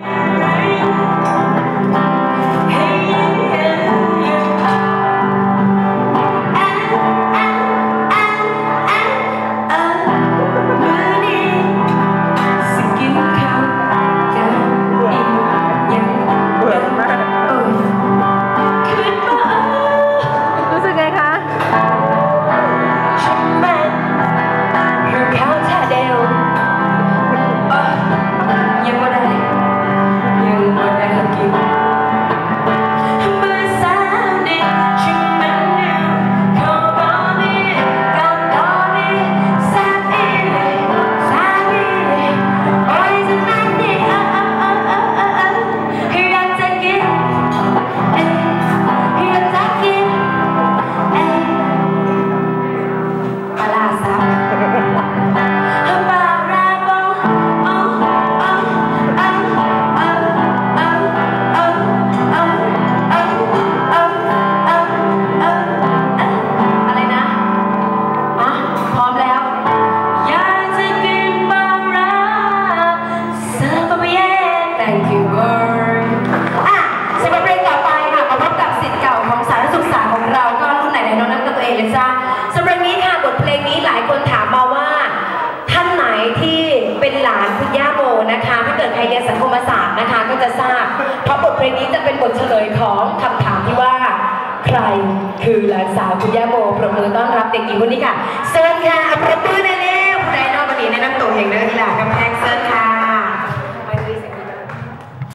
Bye. เป็นหลานคุณย่าโบนะคะ ถ้าเกิดใครเรียนสังคมศาสตร์นะคะ ก็จะทราบ เพราะบทเพลงนี้จะเป็นบทเฉลยของคำถามที่ว่า ใครคือหลานสาวคุณย่าโมปรบมือต้อนรับเด็กหญิงคนนี้ค่ะเชิญค่ะปรบมือนะ